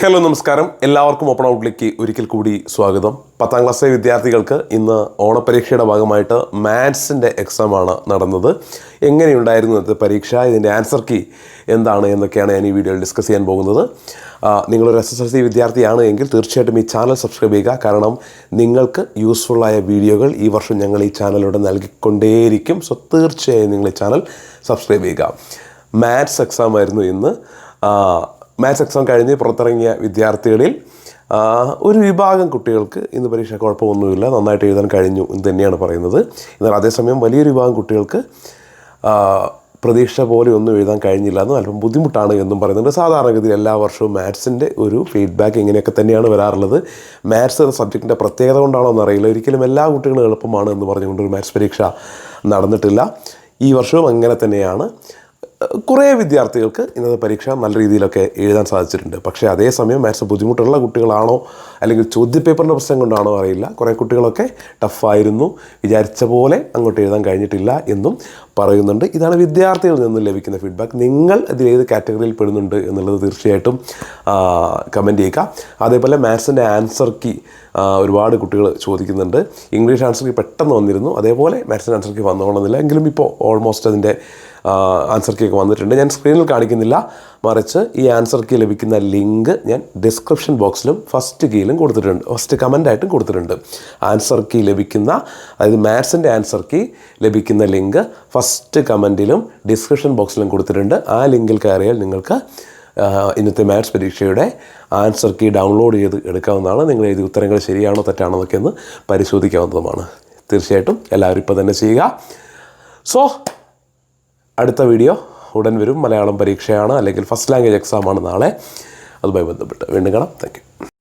Hello നമസ്കാരം. എല്ലാവർക്കും open ഔട്ടിലേക്ക് ഒരിക്കൽ കൂടി സ്വാഗതം. പത്താം ക്ലാസ്സിലെ വിദ്യാർത്ഥികൾക്ക് ഇന്ന് ഓണപരീക്ഷയുടെ ഭാഗമായിട്ട് മാത്സിന്റെ എക്സാമാണ് നടന്നത്. എങ്ങനെയുണ്ടായിരുന്നു ഇന്നത്തെ പരീക്ഷ? ഇതിന്റെ ആൻസർ കീ എന്താണ് എന്നൊക്കെയാണ് ഞാൻ ഈ വീഡിയോയിൽ ഡിസ്കസ് ചെയ്യാൻ പോകുന്നത്. നിങ്ങളൊരു എസ് എസ് എൽ സി വിദ്യാർത്ഥിയാണ് എങ്കിൽ തീർച്ചയായിട്ടും ഈ ചാനൽ സബ്സ്ക്രൈബ് ചെയ്യുക. കാരണം നിങ്ങൾക്ക് യൂസ്ഫുള്ളായ വീഡിയോകൾ ഈ വർഷം ഞങ്ങൾ ഈ ചാനലിലൂടെ നൽകിക്കൊണ്ടേയിരിക്കും. സോ തീർച്ചയായും നിങ്ങൾ ഈ ചാനൽ സബ്സ്ക്രൈബ് ചെയ്യുക. മാത്സ് എക്സാം ആയിരുന്നു ഇന്ന്. മാത്സ് എക്സാം കഴിഞ്ഞ് പുറത്തിറങ്ങിയ വിദ്യാർത്ഥികളിൽ ഒരു വിഭാഗം കുട്ടികൾക്ക് ഇന്ന് പരീക്ഷ കുഴപ്പമൊന്നുമില്ല. നന്നായിട്ട് എഴുതാൻ കഴിഞ്ഞു എന്ന് തന്നെയാണ് പറയുന്നത്. എന്നാൽ അതേസമയം വലിയൊരു വിഭാഗം കുട്ടികൾക്ക് പ്രതീക്ഷ പോലെ ഒന്നും എഴുതാൻ കഴിഞ്ഞില്ല എന്നും അല്പം ബുദ്ധിമുട്ടാണ് എന്നും പറയുന്നുണ്ട്. സാധാരണഗതിയിൽ എല്ലാ വർഷവും മാത്സിന്റെ ഒരു ഫീഡ്ബാക്ക് ഇങ്ങനെയൊക്കെ തന്നെയാണ് വരാറുള്ളത്. മാത്സ് എന്ന സബ്ജക്റ്റിന്റെ പ്രത്യേകത കൊണ്ടാണോ എന്നറിയില്ല. ഒരിക്കലും എല്ലാ കുട്ടികളും എളുപ്പമാണ് എന്ന് പറഞ്ഞുകൊണ്ട് ഒരു മാത്സ് പരീക്ഷ നടന്നിട്ടില്ല. ഈ വർഷവും അങ്ങനെ തന്നെയാണ്. കുറേ വിദ്യാർത്ഥികൾക്ക് ഇന്നത്തെ പരീക്ഷ നല്ല രീതിയിലൊക്കെ എഴുതാൻ സാധിച്ചിട്ടുണ്ട്. പക്ഷേ അതേസമയം മാത്സ് ബുദ്ധിമുട്ടുള്ള കുട്ടികളാണോ അല്ലെങ്കിൽ ചോദ്യപേപ്പറിന്റെ പ്രശ്നം കൊണ്ടാണോ അറിയില്ല. കുറേ കുട്ടികളൊക്കെ ടഫായിരുന്നു വിചാരിച്ച പോലെ അങ്ങോട്ട് എഴുതാൻ കഴിഞ്ഞിട്ടില്ല എന്നും പറയുന്നുണ്ട്. ഇതാണ് വിദ്യാർത്ഥികളിൽ നിന്ന് ലഭിക്കുന്ന ഫീഡ്ബാക്ക് നിങ്ങൾ ഇതിൽ ഏത് കാറ്റഗറിയിൽ പെടുന്നുണ്ട് എന്നുള്ളത് തീർച്ചയായിട്ടും കമന്റ് ചെയ്യുക. അതേപോലെ മാത്സിന്റെ ആൻസർ കീ ഒരുപാട് കുട്ടികൾ ചോദിക്കുന്നുണ്ട്. ഇംഗ്ലീഷ് ആൻസർ കീ പെട്ടെന്ന് വന്നിരുന്നു. അതേപോലെ മാത്സിന്റെ ആൻസർ കീ വന്നോളുന്നില്ല. എങ്കിലും ഇപ്പോൾ ഓൾമോസ്റ്റ് അതിന്റെ ആൻസർ കീ ഒക്കെ വന്നിട്ടുണ്ട്. ഞാൻ സ്ക്രീനിൽ കാണിക്കുന്നില്ല. മറിച്ച് ഈ ആൻസർ കീ ലഭിക്കുന്ന ലിങ്ക് ഞാൻ ഡിസ്ക്രിപ്ഷൻ ബോക്സിലും ഫസ്റ്റ് കീയിലും കൊടുത്തിട്ടുണ്ട്. ഫസ്റ്റ് കമന്റായിട്ടും കൊടുത്തിട്ടുണ്ട്. ആൻസർ കീ ലഭിക്കുന്ന അതായത് മാത്സിന്റെ ആൻസർ കീ ലഭിക്കുന്ന ലിങ്ക് ഫസ്റ്റ് കമന്റിലും ഡിസ്ക്രിപ്ഷൻ ബോക്സിലും കൊടുത്തിട്ടുണ്ട്. ആ ലിങ്കിൽ കയറിയാൽ നിങ്ങൾക്ക് ഇന്നത്തെ മാത്സ് പരീക്ഷയുടെ ആൻസർ കീ ഡൗൺലോഡ് ചെയ്ത് എടുക്കാവുന്നതാണ്. നിങ്ങൾ എഴുതിയ ഉത്തരങ്ങൾ ശരിയാണോ തെറ്റാണോ എന്നൊക്കെ ഒന്ന് പരിശോധിക്കാവുന്നതുമാണ്. തീർച്ചയായിട്ടും എല്ലാവരും ഇപ്പോൾ തന്നെ ചെയ്യുക. സോ അടുത്ത വീഡിയോ ഉടൻ വരും. മലയാളം പരീക്ഷയാണ് അല്ലെങ്കിൽ ഫസ്റ്റ് ലാംഗ്വേജ് എക്സാമാണ് നാളെ. അതുമായി ബന്ധപ്പെട്ട് വീണ്ടും കാണാം. താങ്ക്